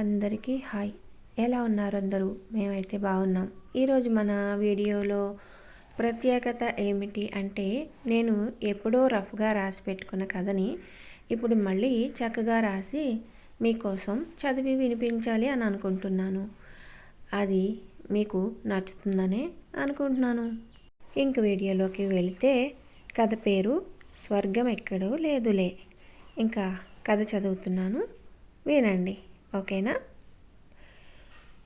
అందరికీ హాయ్. ఎలా ఉన్నారు అందరూ? మేమైతే బాగున్నాం. ఈరోజు మన వీడియోలో ప్రత్యేకత ఏమిటి అంటే నేను ఎప్పుడో రఫ్గా రాసి పెట్టుకున్న కథని ఇప్పుడు మళ్ళీ చక్కగా రాసి మీకోసం చదివి వినిపించాలి అని అనుకుంటున్నాను. అది మీకు నచ్చుతుందనే అనుకుంటున్నాను. ఇంక వీడియోలోకి వెళితే కథ పేరు స్వర్గం ఎక్కడో లేదులే. ఇంకా కథ చదువుతున్నాను. వినండి. ఓకేనా?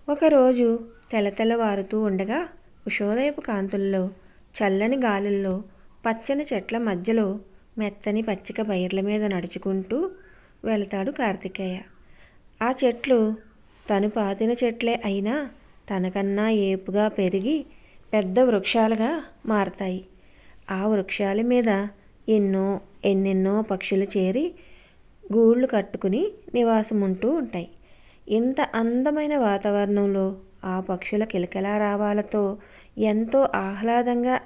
ఒకరోజు తెలతెలవారుతూ ఉండగా ఉషోదయపు కాంతుల్లో చల్లని గాలుల్లో పచ్చని చెట్ల మధ్యలో మెత్తని పచ్చిక పైర్ల మీద నడుచుకుంటూ వెళతాడు కార్తికేయ. ఆ చెట్లు తను పాతిన చెట్లే అయినా తనకన్నా ఏపుగా పెరిగి పెద్ద వృక్షాలుగా మారతాయి. ఆ వృక్షాల మీద ఎన్నో ఎన్నెన్నో పక్షులు చేరి గూళ్ళు కట్టుకుని నివాసం ఉంటూ ఉంటాయి. ఇంత అందమైన వాతావరణంలో ఆ పక్షుల కిలకిలా రావాలతో ఎంతో ఆహ్లాదంగా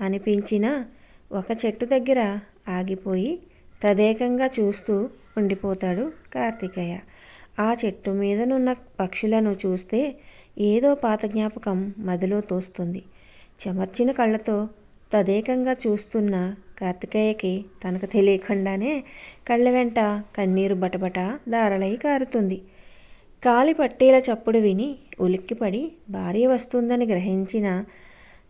అనిపించిన ఒక చెట్టు దగ్గర ఆగిపోయి తదేకంగా చూస్తూ ఉండిపోతాడు కార్తికేయ. ఆ చెట్టు మీదనున్న పక్షులను చూస్తే ఏదో పాత జ్ఞాపకం మదిలో తోస్తుంది. చెమర్చిన కళ్ళతో తదేకంగా చూస్తున్న కార్తికేయకి తనకు తెలియకుండానే కళ్ళ వెంట కన్నీరు బటబట దారలై కారుతుంది. కాలి పట్టేల చప్పుడు విని ఉలిక్కిపడి భార్య వస్తుందని గ్రహించిన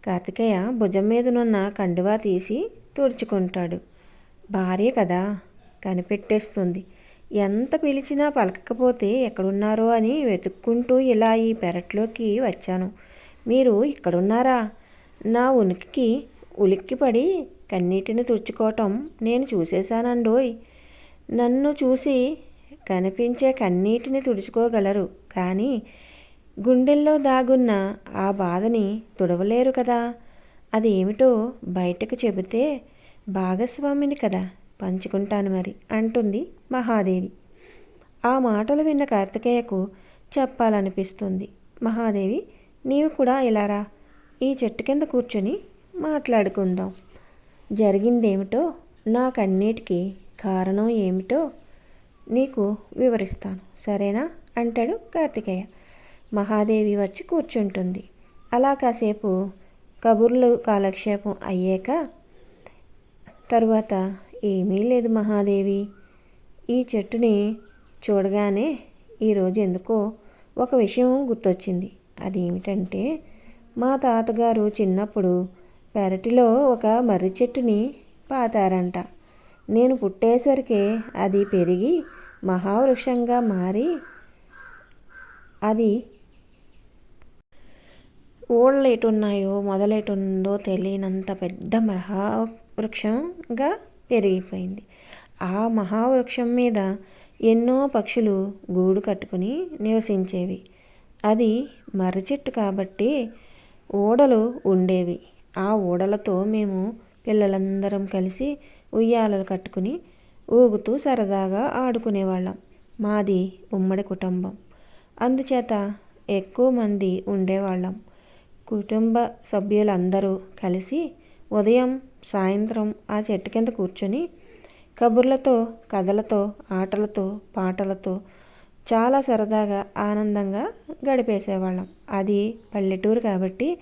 కార్తికేయ భుజం మీదనున్న కండువా తీసి తుడుచుకుంటాడు. భార్య కదా కనిపెట్టేస్తుంది. ఎంత పిలిచినా పలకకపోతే ఎక్కడున్నారో అని వెతుక్కుంటూ ఇలా ఈ పెరట్లోకి వచ్చాను. మీరు ఇక్కడున్నారా? నా ఉనికికి ఉలిక్కిపడి కన్నీటిని తుడుచుకోవటం నేను చూసేశానండోయ్. నన్ను చూసి కనిపించే కన్నీటిని తుడుచుకోగలరు. కానీ గుండెల్లో దాగున్న ఆ బాధని తుడవలేరు కదా. అది ఏమిటో బయటకు చెబితే భాగస్వామిని కదా పంచుకుంటాను మరి అంటుంది మహాదేవి. ఆ మాటలు విన్న కార్తికేయకు చెప్పాలనిపిస్తుంది. మహాదేవి నీవు కూడా ఇలా రా. ఈ చెట్టు కింద కూర్చొని మాట్లాడుకుందాం. జరిగిందేమిటో నాకన్నిటికీ కారణం ఏమిటో నీకు వివరిస్తాను. సరేనా? అంటాడు కార్తికేయ. మహాదేవి వచ్చి కూర్చుంటుంది. అలా కాసేపు కబుర్లు కాలక్షేపం అయ్యాక తరువాత ఏమీ లేదు మహాదేవి. ఈ చెట్టుని చూడగానే ఈరోజు ఎందుకో ఒక విషయం గుర్తొచ్చింది. అది ఏమిటంటే మా తాతగారు చిన్నప్పుడు పెరటిలో ఒక మర్రి చెట్టుని పాతారంట. నేను పుట్టేసరికి అది పెరిగి మహావృక్షంగా మారి అది ఓళ్ళు ఎటున్నాయో మొదలెటుందో తెలియనంత పెద్ద మహావృక్షంగా పెరిగిపోయింది. ఆ మహావృక్షం మీద ఎన్నో పక్షులు గూడు కట్టుకుని నివసించేవి. అది మర్రి చెట్టు కాబట్టి ఓడలు ఉండేవి. ఆ ఊడలతో మేము పిల్లలందరం కలిసి ఉయ్యాలలు కట్టుకుని ఊగుతూ సరదాగా ఆడుకునేవాళ్ళం. మాది ఉమ్మడి కుటుంబం. అందుచేత ఎక్కువ మంది ఉండేవాళ్ళం. కుటుంబ సభ్యులందరూ కలిసి ఉదయం సాయంత్రం ఆ చెట్టు కింద కూర్చొని కబుర్లతో కథలతో ఆటలతో పాటలతో చాలా సరదాగా ఆనందంగా గడిపేసేవాళ్ళం. అది పల్లెటూరు కాబట్టి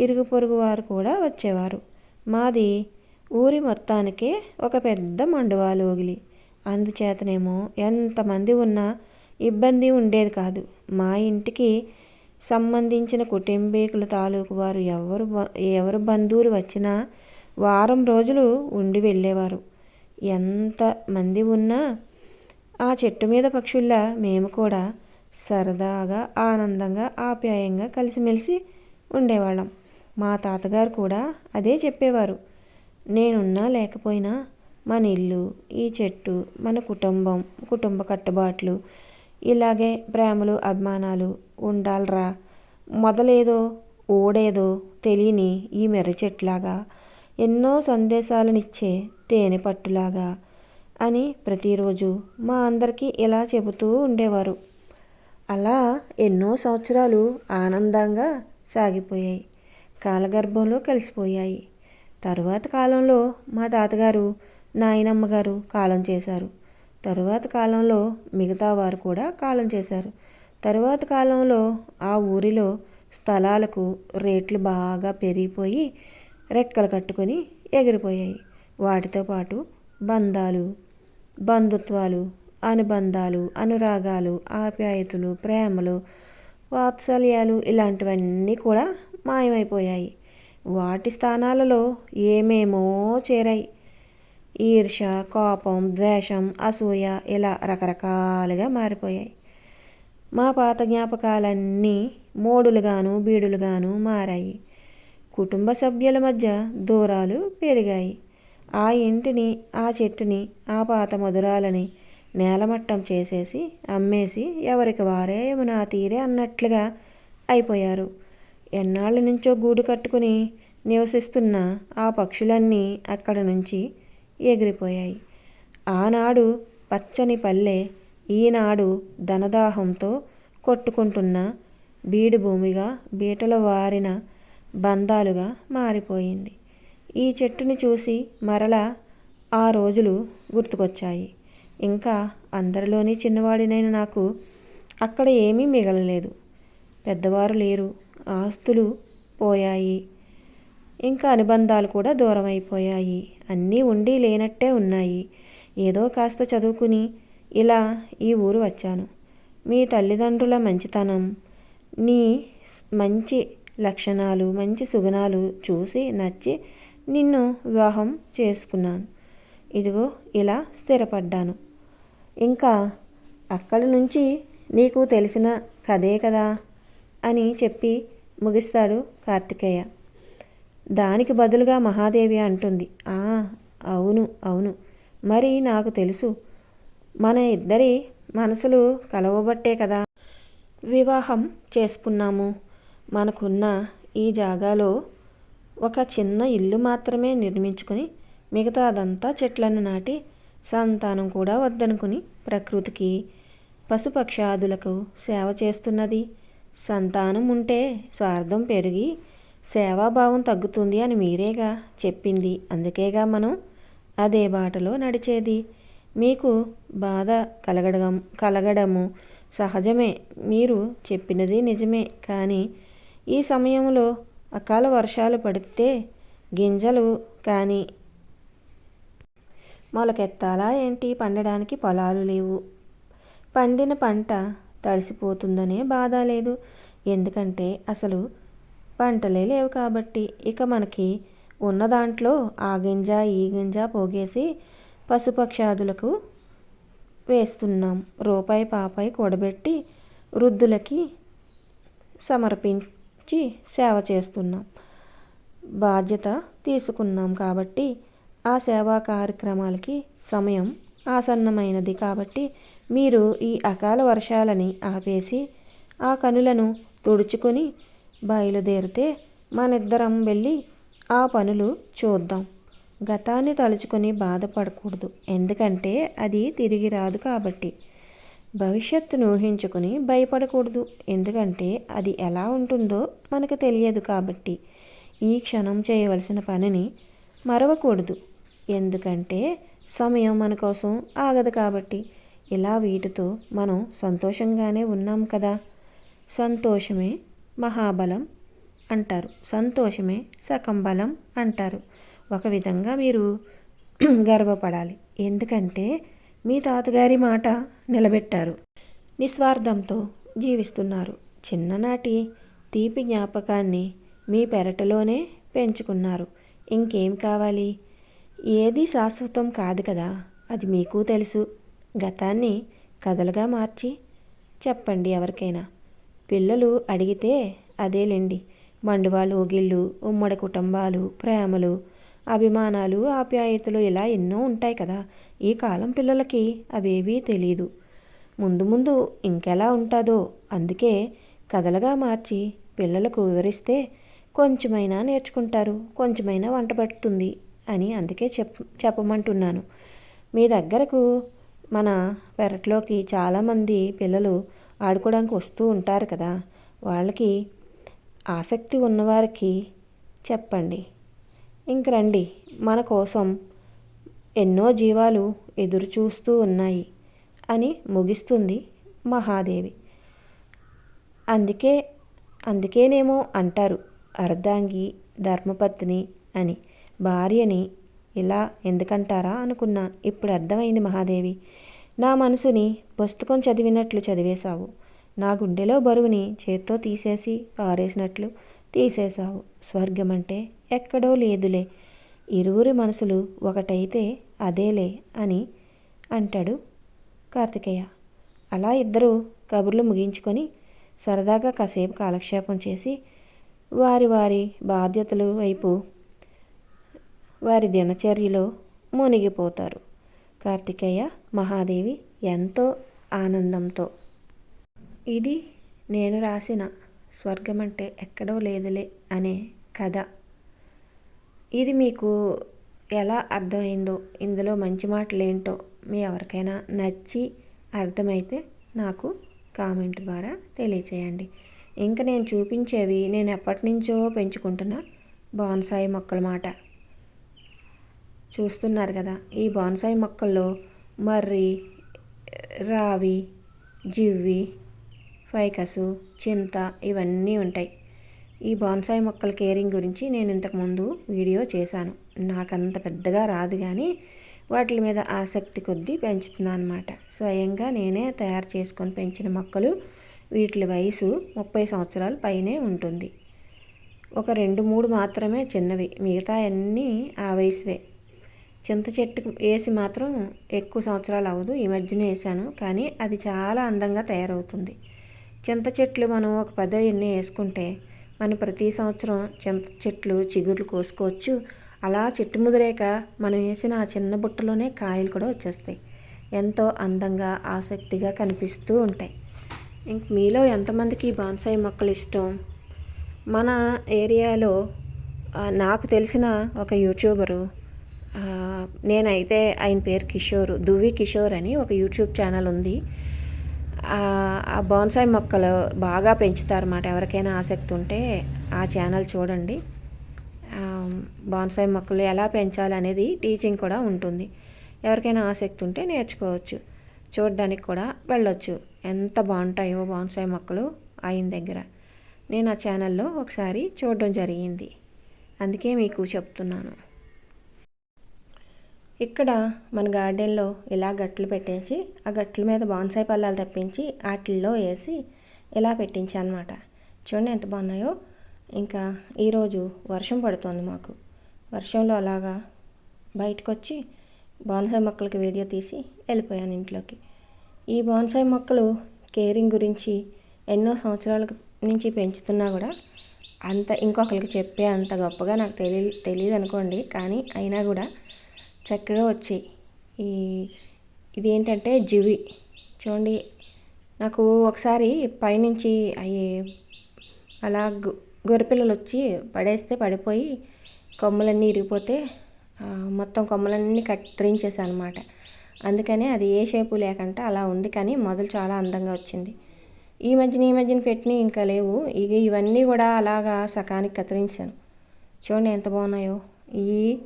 ఇరుగు పొరుగు వారు కూడా వచ్చేవారు. మాది ఊరి మొత్తానికే ఒక పెద్ద మండువాలోగిలి అందుచేతనేమో ఎంతమంది ఉన్నా ఇబ్బంది ఉండేది కాదు. మా ఇంటికి సంబంధించిన కుటుంబీకుల తాలూకు వారు ఎవరు ఎవరు బంధువులు వచ్చినా వారం రోజులు ఉండి వెళ్ళేవారు. ఎంత మంది ఉన్నా ఆ చెట్టు మీద పక్షుల్లా మేము కూడా సరదాగా ఆనందంగా ఆప్యాయంగా కలిసిమెలిసి ఉండేవాళ్ళం. మా తాతగారు కూడా అదే చెప్పేవారు. నేనున్నా లేకపోయినా మన ఇల్లు ఈ చెట్టు మన కుటుంబం కుటుంబ కట్టుబాట్లు ఇలాగే ప్రేమలు అభిమానాలు ఉండాలరా. మొదలేదో ఓడేదో తెలియని ఈ మెర్ర చెట్లాగా ఎన్నో సందేశాలనిచ్చే తేనె పట్టులాగా అని ప్రతిరోజు మా అందరికీ ఇలా చెబుతూ ఉండేవారు. అలా ఎన్నో సంవత్సరాలు ఆనందంగా సాగిపోయాయి. కాలగర్భంలో కలిసిపోయాయి. తరువాత కాలంలో మా తాతగారు నాయనమ్మ గారు కాలం చేశారు. తరువాత కాలంలో మిగతా వారు కూడా కాలం చేశారు. తరువాత కాలంలో ఆ ఊరిలో స్థలాలకు రేట్లు బాగా పెరిగిపోయి రెక్కలు కట్టుకొని ఎగిరిపోయాయి. వాటితో పాటు బంధాలు బంధుత్వాలు అనుబంధాలు అనురాగాలు ఆప్యాయతలు ప్రేమలు వాత్సల్యాలు ఇలాంటివన్నీ కూడా మాయమైపోయాయి. వాటి స్థానాలలో ఏమేమో చేరాయి. ఈర్ష కోపం ద్వేషం అసూయ ఇలా రకరకాలుగా మారిపోయాయి. మా పాత జ్ఞాపకాలన్నీ మోడులుగాను బీడులుగాను మారాయి. కుటుంబ సభ్యుల మధ్య దూరాలు పెరిగాయి. ఆ ఇంటిని ఆ చెట్టుని ఆ పాత మధురాలని నేలమట్టం చేసేసి అమ్మేసి ఎవరికి వారే నా తీరే అన్నట్లుగా అయిపోయారు. ఎన్నాళ్ళ నుంచో గూడు కట్టుకుని నివసిస్తున్న ఆ పక్షులన్నీ అక్కడ నుంచి ఎగిరిపోయాయి. ఆనాడు పచ్చని పల్లె ఈనాడు ధనదాహంతో కొట్టుకుంటున్న బీడు భూమిగా బీటల వారిన బంధాలుగా మారిపోయింది. ఈ చెట్టుని చూసి మరలా ఆ రోజులు గుర్తుకొచ్చాయి. ఇంకా అందరిలోని చిన్నవాడినైన నాకు అక్కడ ఏమీ మిగలలేదు. పెద్దవారు లేరు. ఆస్తులు పోయాయి. ఇంకా అనుబంధాలు కూడా దూరం అయిపోయాయి అన్నీ ఉండి లేనట్టే ఉన్నాయి. ఏదో కాస్త చదువుకుని ఇలా ఈ ఊరు వచ్చాను. మీ తల్లిదండ్రుల మంచితనం నీ మంచి లక్షణాలు మంచి సుగుణాలు చూసి నచ్చి నిన్ను వివాహం చేసుకున్నాను. ఇదిగో ఇలా స్థిరపడ్డాను. ఇంకా అక్కడి నుంచి నీకు తెలిసిన కథే కదా అని చెప్పి ముగిస్తాడు కార్తికేయ. దానికి బదులుగా మహాదేవి అంటుంది ఆ అవును అవును. మరి నాకు తెలుసు. మన ఇద్దరి మనసులు కలవబట్టే కదా వివాహం చేసుకున్నాము. మనకున్న ఈ జాగాలో ఒక చిన్న ఇల్లు మాత్రమే నిర్మించుకొని మిగతాదంతా చెట్లను నాటి సంతానం కూడా వద్దనుకుని ప్రకృతికి పశుపక్షాదులకు సేవ చేస్తున్నది. సంతానం ఉంటే స్వార్థం పెరిగి సేవాభావం తగ్గుతుంది అని మీరేగా చెప్పింది. అందుకేగా మనం అదే బాటలో నడిచేది. మీకు బాధ కలగడం కలగడము సహజమే. మీరు చెప్పినది నిజమే. కానీ ఈ సమయంలో అకాల వర్షాలు పడితే గింజలు కానీ మొలకెత్తాలా ఏంటి? పండడానికి పొలాలు లేవు. పండిన పంట తడిసిపోతుందనే బాధ లేదు. ఎందుకంటే అసలు పంటలే లేవు కాబట్టి ఇక మనకి ఉన్న దాంట్లో ఆ గింజ ఈ గింజ పోగేసి పశుపక్షాదులకు వేస్తున్నాం. రూపాయి పాపాయి కూడబెట్టి వృద్ధులకి సమర్పించి సేవ చేస్తున్నాం. బాధ్యత తీసుకున్నాం కాబట్టి ఆ సేవా కార్యక్రమాలకి సమయం ఆసన్నమైనది కాబట్టి మీరు ఈ అకాల వర్షాలని ఆపేసి ఆ కనులను తుడుచుకొని బయలుదేరితే మనిద్దరం వెళ్ళి ఆ పనులు చూద్దాం. గతాన్ని తలుచుకొని బాధపడకూడదు. ఎందుకంటే అది తిరిగి రాదు కాబట్టి. భవిష్యత్తును ఊహించుకొని భయపడకూడదు. ఎందుకంటే అది ఎలా ఉంటుందో మనకు తెలియదు కాబట్టి. ఈ క్షణం చేయవలసిన పనిని మరవకూడదు. ఎందుకంటే సమయం మన కోసం ఆగదు కాబట్టి. ఇలా వీటితో మనం సంతోషంగానే ఉన్నాం కదా? సంతోషమే మహాబలం అంటారు. సంతోషమే సకం బలం అంటారు. ఒక విధంగా మీరు గర్వపడాలి. ఎందుకంటే మీ తాతగారి మాట నిలబెట్టారు. నిస్వార్థంతో జీవిస్తున్నారు. చిన్ననాటి తీపి జ్ఞాపకాన్ని మీ పెరటలోనే పెంచుకున్నారు. ఇంకేం కావాలి? ఏది శాశ్వతం కాదు కదా. అది మీకు తెలుసు. గతాన్ని కథలుగా మార్చి చెప్పండి ఎవరికైనా. పిల్లలు అడిగితే అదేలేండి మండువాలు గిళ్ళు ఉమ్మడి కుటుంబాలు ప్రేమలు అభిమానాలు ఆప్యాయతలు ఇలా ఎన్నో ఉంటాయి కదా. ఈ కాలం పిల్లలకి అవేవీ తెలియదు ముందు ముందు ఇంకెలా ఉంటుందో అందుకే కథలుగా మార్చి పిల్లలకు వివరిస్తే కొంచెమైనా నేర్చుకుంటారు కొంచెమైనా వంట పడుతుంది అని అందుకే చెప్ చెప్పమంటున్నాను. మీ దగ్గరకు మన పెరట్లోకి చాలామంది పిల్లలు ఆడుకోవడానికి వస్తూ ఉంటారు కదా వాళ్ళకి ఆసక్తి ఉన్నవారికి చెప్పండి. ఇంక రండి మన కోసం ఎన్నో జీవాలు ఎదురు చూస్తూ ఉన్నాయి అని ముగిస్తుంది మహాదేవి. అందుకే అందుకేనేమో అంటారు అర్ధాంగి ధర్మపత్ని అని భార్యని ఇలా ఎందుకంటారా అనుకున్నా. ఇప్పుడు అర్థమైంది మహాదేవి. నా మనసుని పుస్తకం చదివినట్లు చదివేశావు. నా గుండెలో బరువుని చేత్తో తీసేసి పారేసినట్లు తీసేశావు. స్వర్గం అంటే ఎక్కడో లేదులే. ఇరువురి మనసులు ఒకటైతే అదేలే అని అంటాడు కార్తికేయ. అలా ఇద్దరు కబుర్లు ముగించుకొని సరదాగా కాసేపు కాలక్షేపం చేసి వారి వారి బాధ్యతలు వైపు వారి దినచర్యలో మునిగిపోతారు. కార్తికేయ మహాదేవి ఎంతో ఆనందంతో ఇది నేను రాసిన స్వర్గం అంటే ఎక్కడో లేదులే అనే కథ. ఇది మీకు ఎలా అర్థమైందో ఇందులో మంచి మాటలు ఏంటో మీ ఎవరికైనా నచ్చి అర్థమైతే నాకు కామెంట్ ద్వారా తెలియచేయండి. ఇంకా నేను చూపించేవి నేను ఎప్పటి నుంచో పెంచుకుంటున్న బాన్సాయి మొక్కల మాట. చూస్తున్నారు కదా. ఈ బాన్సాయి మొక్కల్లో మర్రి రావి జివ్వి ఫైకసు చింత ఇవన్నీ ఉంటాయి. ఈ బాన్సాయి మొక్కల కేరింగ్ గురించి నేను ఇంతకుముందు వీడియో చేశాను. నాకంత పెద్దగా రాదు కానీ వాటి మీద ఆసక్తి కొద్దీ పెంచుతున్నాను అనమాట స్వయంగా నేనే తయారు చేసుకొని పెంచిన మొక్కలు వీటి వయసు ముప్పై సంవత్సరాల పైనే ఉంటుంది. ఒక రెండు మూడు మాత్రమే చిన్నవి. మిగతా అన్నీ ఆ వయసువే. చింత చెట్టు వేసి మాత్రం ఎక్కువ సంవత్సరాలు అవ్వదు. ఈ మధ్యన వేసాను. కానీ అది చాలా అందంగా తయారవుతుంది. చింత చెట్లు మనం ఒక పదో ఎన్ని వేసుకుంటే మనం ప్రతి సంవత్సరం చింత చెట్లు చిగుర్లు కోసుకోవచ్చు. అలా చెట్టు ముదిరేక మనం వేసిన ఆ చిన్న బుట్టలోనే కాయలు కూడా వచ్చేస్తాయి. ఎంతో అందంగా ఆసక్తిగా కనిపిస్తూ ఉంటాయి. ఇంక మీలో ఎంతమందికి బాన్సాయి మొక్కలు ఇష్టం? మన ఏరియాలో నాకు తెలిసిన ఒక యూట్యూబరు నేనైతే ఆయన పేరు కిషోర్ దువ్వి కిషోర్ అని ఒక యూట్యూబ్ ఛానల్ ఉంది. ఆ బాన్సాయి మొక్కలు బాగా పెంచుతారన్నమాట. ఎవరికైనా ఆసక్తి ఉంటే ఆ ఛానల్ చూడండి. బాన్సాయి మొక్కలు ఎలా పెంచాలి అనేది టీచింగ్ కూడా ఉంటుంది. ఎవరికైనా ఆసక్తి ఉంటే నేర్చుకోవచ్చు. చూడడానికి కూడా వెళ్ళొచ్చు. ఎంత బాగుంటాయో బాన్సాయి మొక్కలు ఆయన దగ్గర. నేను ఆ ఛానల్లో ఒకసారి చూడడం జరిగింది. అందుకే మీకు చెప్తున్నాను. ఇక్కడ మన గార్డెన్లో ఇలా గట్లు పెట్టేసి ఆ గట్ల మీద బాన్సాయి పళ్ళాలు తప్పించి వాటిల్లో వేసి ఇలా పెట్టించాను అనమాట చూడండి ఎంత బాగున్నాయో. ఇంకా ఈరోజు వర్షం పడుతుంది మాకు. వర్షంలో అలాగా బయటకు వచ్చి బాన్సాయి మొక్కలకి వీడియో తీసి వెళ్ళిపోయాను ఇంట్లోకి. ఈ బాన్సాయి మొక్కలు కేరింగ్ గురించి ఎన్నో సంవత్సరాల నుంచి పెంచుతున్నా కూడా అంత ఇంకొకరికి చెప్పే అంత గొప్పగా నాకు తెలియ తెలియదు అనుకోండి కానీ అయినా కూడా చక్కగా వచ్చాయి. ఈ ఇది ఏంటంటే జివి. చూడండి నాకు ఒకసారి పైనుంచి అవి అలా గొర్రెపిల్లలు వచ్చి పడేస్తే పడిపోయి కొమ్మలన్నీ ఇరిగిపోతే మొత్తం కొమ్మలన్నీ కత్తిరించేసాను అనమాట అందుకనే అది ఏ షేపు లేకుండా అలా ఉంది కానీ మొదలు చాలా అందంగా వచ్చింది. ఈ మధ్యన ఈ మధ్యన పెట్టినవి ఇంకా లేవు. ఇక ఇవన్నీ కూడా అలాగా సకానికి కత్తిరించాను. చూడండి ఎంత బాగున్నాయో. ఈ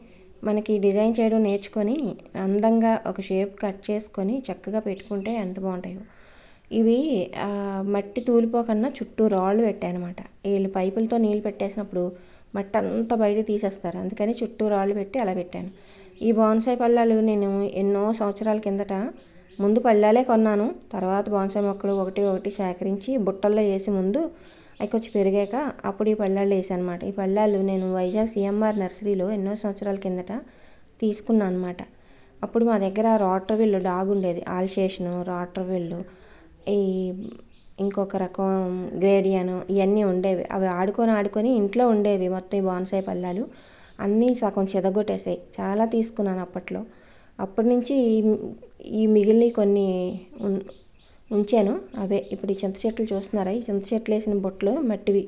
మనకి డిజైన్ చేయడం నేర్చుకొని అందంగా ఒక షేప్ కట్ చేసుకొని చక్కగా పెట్టుకుంటే ఎంత బాగుంటాయో. ఇవి మట్టి తూలిపోకన్నా చుట్టూ రాళ్ళు పెట్టానమాట వీళ్ళు పైపులతో నీళ్ళు పెట్టేసినప్పుడు మట్టి అంతా బయట తీసేస్తారు. అందుకని చుట్టూ రాళ్ళు పెట్టి అలా పెట్టాను. ఈ బాన్సాయి పళ్ళాలు నేను ఎన్నో సంవత్సరాల కిందట ముందు పళ్ళాలే కొన్నాను. తర్వాత బాన్సాయి మొక్కలు ఒకటి ఒకటి సేకరించి బుట్టల్లో వేసి ముందు అవి కొంచెం పెరిగాక అప్పుడు ఈ పళ్ళాలు వేసాను ఈ పళ్ళాలు నేను వైజాగ్ సిఎంఆర్ నర్సరీలో ఎన్నో సంవత్సరాల కిందట తీసుకున్నాను అనమాట అప్పుడు మా దగ్గర రాట్రవిల్లు డాగ్ ఉండేది. ఆల్షేషను రాట్రవిల్లు ఈ ఇంకొక రకం గ్రేడియను ఇవన్నీ ఉండేవి. అవి ఆడుకొని ఆడుకొని ఇంట్లో ఉండేవి మొత్తం ఈ బాన్సాయి పళ్ళాలు. అన్నీ సగం చెదగొట్టేసాయి చాలా తీసుకున్నాను అప్పట్లో. అప్పటి నుంచి ఈ మిగిలిన కొన్ని ఉంచాను. అవే ఇప్పుడు ఈ చింత చెట్లు చూస్తున్నారా? ఈ చింత చెట్లు వేసిన బొట్లు మట్టివి.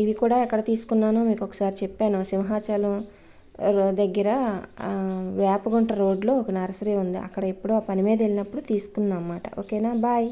ఇవి కూడా ఎక్కడ తీసుకున్నానో మీకు ఒకసారి చెప్పాను. సింహాచలం దగ్గర వేపగుంట రోడ్లో ఒక నర్సరీ ఉంది. అక్కడ ఎప్పుడో ఆ పని మీద వెళ్ళినప్పుడు తీసుకున్నాం అన్నమాట. ఓకేనా? బాయ్.